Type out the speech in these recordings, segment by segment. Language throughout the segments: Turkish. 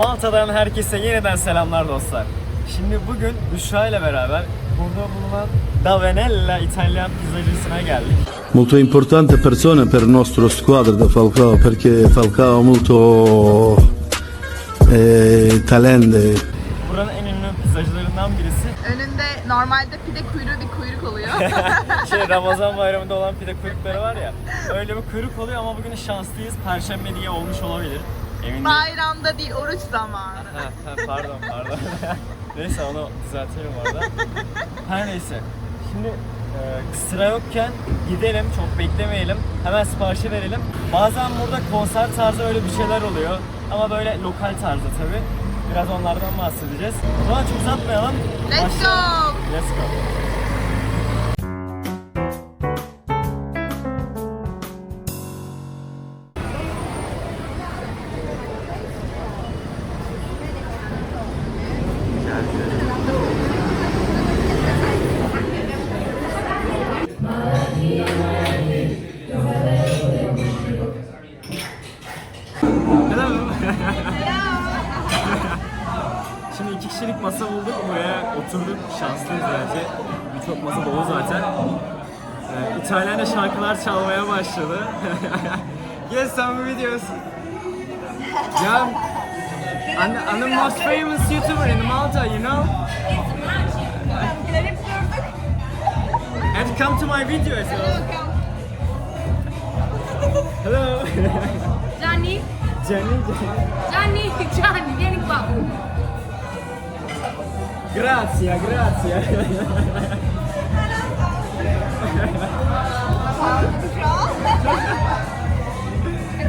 Malta'dan herkese yeniden selamlar dostlar. Şimdi bugün Büşra ile beraber burada bulunan Davenella İtalyan pizzacısına geldik. molto importante persona per nostro squadra da Falcao perché Falcao molto eh, talento Buranın en ünlü pizzacılarından birisi. Önünde normalde pide kuyruğu bir kuyruk oluyor. Şey Ramazan bayramında olan pide kuyrukları var ya. Öyle bir kuyruk oluyor ama bugün şanslıyız. Perşembe diye olmuş olabilir. Emin değilim. Bayramda değil, oruç zamanı. Ha, ha, pardon pardon. neyse onu düzeltelim orada. Her neyse. Şimdi e, sıra yokken gidelim çok beklemeyelim. Hemen siparişi verelim. Bazen burada konser tarzı öyle bir şeyler oluyor. Ama böyle lokal tarzda tabi. Biraz onlardan bahsedeceğiz. O zaman çok uzatmayalım. Let's Başlayalım. go! Let's go. Şimdi iki kişilik masa bulduk. Buraya oturduk. Şanslıyız bence. Birçok masa dolu zaten. Ee, İtalyanca şarkılar çalmaya başladı. yes, some videos. Yeah, I'm, I'm the most famous YouTuber in Malta, you know? And come to my video as Gianni, Jenny. Gianni, Gianni, vieni qua. Grazie, grazie.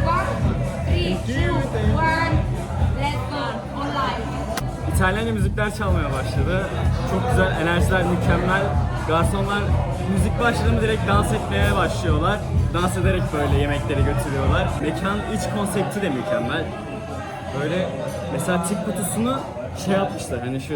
Qua. 3, 2, 1, let's go. Online. İtalyanca müzikler çalmaya başladı. Çok güzel, enerjiler mükemmel. Garsonlar müzik başladı mı direkt dans etmeye başlıyorlar. Dans ederek böyle yemekleri götürüyorlar. Mekan iç konsepti de mükemmel. Böyle mesela tip kutusunu şey yapmışlar hani şu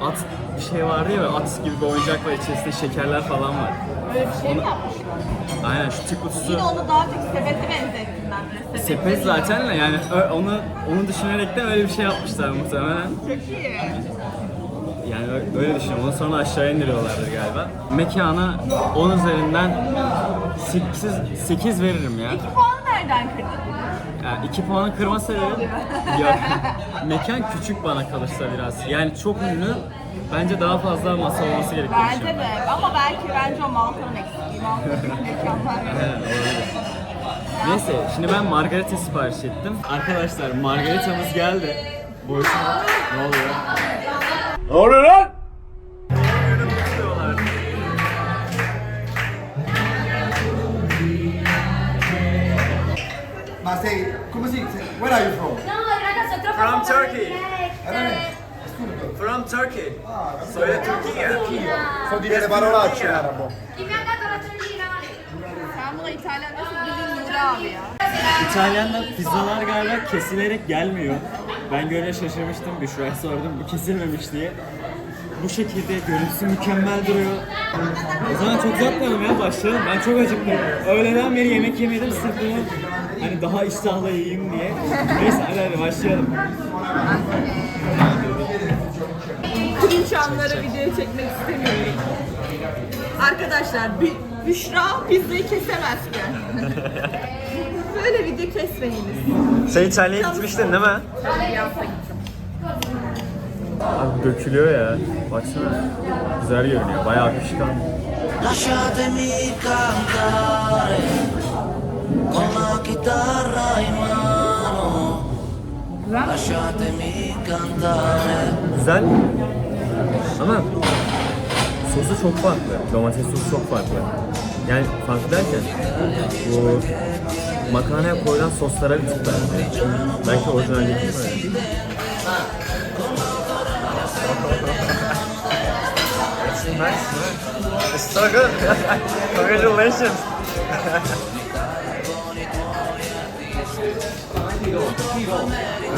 at bir şey vardı ya at gibi bir oyuncak var içerisinde şekerler falan var. Böyle bir şey mi yapmışlar? Aynen şu tip kutusu. Yine onu daha çok sepete benzettim ben de. Sepet zaten de yani ö- onu onu düşünerek de öyle bir şey yapmışlar muhtemelen. Çok iyi. Yani öyle düşün. Onu sonra aşağı indiriyorlardır galiba. Mekana 10 üzerinden 8, 8 veririm ya. İki puan nereden kırdın? Yani 2 puanı kırma sebebim yok. Mekan küçük bana kalırsa biraz. Yani çok ünlü. Bence daha fazla masa olması gerekiyor. Bence de. Ama belki bence o Malta'nın eksikliği. Malta'nın mekanlar. Evet, olabilir. Neyse, şimdi ben margarita sipariş ettim. Arkadaşlar, margaritamız geldi. Boyutuna ne oluyor? Ne oluyor lan? Ma sei, come si dice? Where are you from? No, ragazzi, è troppo From Turkey. Stupido. From Turkey. Soy de Turquía. So dire le parolacce in arabo. Chi mi ha dato la? Sen buna İtalyan nasıl bildiğin Nuri abi ya. İtalyan'da pizzalar galiba kesilerek gelmiyor. Ben göre şaşırmıştım. Büşra'ya sordum bu kesilmemiş diye. Bu şekilde görüntüsü mükemmel duruyor. O zaman çok uzatmayalım ya başlayalım. Ben çok acıktım. Öğleden beri yemek yemedim sırf bunu hani daha iştahla yiyeyim diye. Neyse hadi hadi başlayalım. Cringe anları video çekmek istemiyorum. Arkadaşlar Bü- Büşra pizzayı kesemez ki. Video kesmeyiniz. Sen İtalya'ya gitmiştin değil mi? Abi dökülüyor ya. Baksana. Güzel görünüyor. Bayağı akışkan. Lasciatemi cantare con la chitarra in mano. Lasciatemi cantare. Güzel. Ama sosu çok farklı. Domates sosu çok farklı. Yani farklı derken bu makarnaya koyulan soslara bir tık. Belki orijinaldeki böyle. nice. It's so good. Congratulations.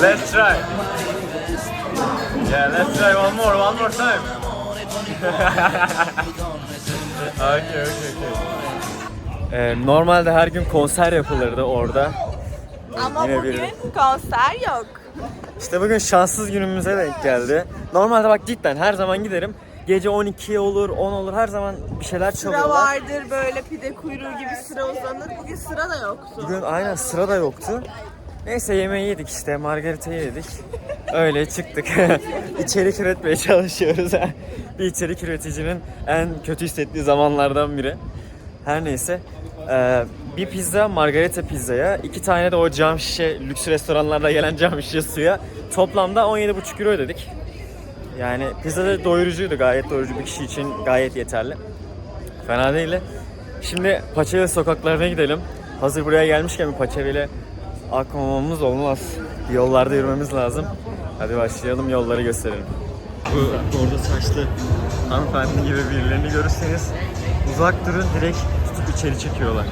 let's try. Yeah, let's try one more, one more time. okay, okay, okay. Normalde her gün konser yapılırdı orada. Ama Yine bugün biri. konser yok. İşte bugün şanssız günümüze denk geldi. Normalde bak cidden her zaman giderim. Gece 12 olur, 10 olur her zaman bir şeyler Sıra çalıyorlar. vardır böyle pide kuyruğu gibi sıra uzanır. Bugün sıra da yoktu. Bugün aynen sıra da yoktu. Neyse yemeği yedik işte, margaritayı yedik. Öyle çıktık. içerik üretmeye çalışıyoruz. bir içerik üreticinin en kötü hissettiği zamanlardan biri. Her neyse. Ee, bir pizza margarita pizzaya, iki tane de o cam şişe, lüks restoranlarda gelen cam şişe suya toplamda 17,5 euro ödedik. Yani pizza da doyurucuydu, gayet doyurucu bir kişi için gayet yeterli. Fena değil. Şimdi Paçaveli sokaklarına gidelim. Hazır buraya gelmişken bir Paçaveli akmamamız olmaz. Yollarda yürümemiz lazım. Hadi başlayalım yolları gösterelim. Bu orada saçlı hanımefendi gibi birilerini görürseniz uzak durun direkt tutup içeri çekiyorlar.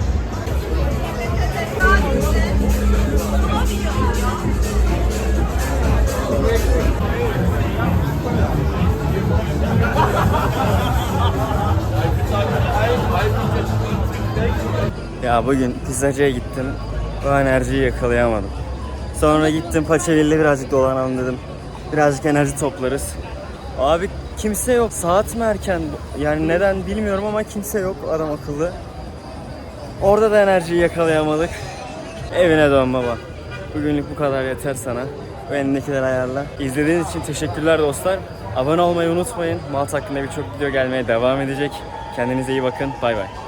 Ya bugün pizzacıya gittim. O enerjiyi yakalayamadım. Sonra gittim Paçaveli'de birazcık dolanalım dedim. Birazcık enerji toplarız. Abi kimse yok. Saat mi erken? Yani neden bilmiyorum ama kimse yok adam akıllı. Orada da enerjiyi yakalayamadık. Evine dön baba. Bugünlük bu kadar yeter sana. Ve elindekileri ayarla. İzlediğiniz için teşekkürler dostlar. Abone olmayı unutmayın. Malt hakkında birçok video gelmeye devam edecek. Kendinize iyi bakın. Bay bay.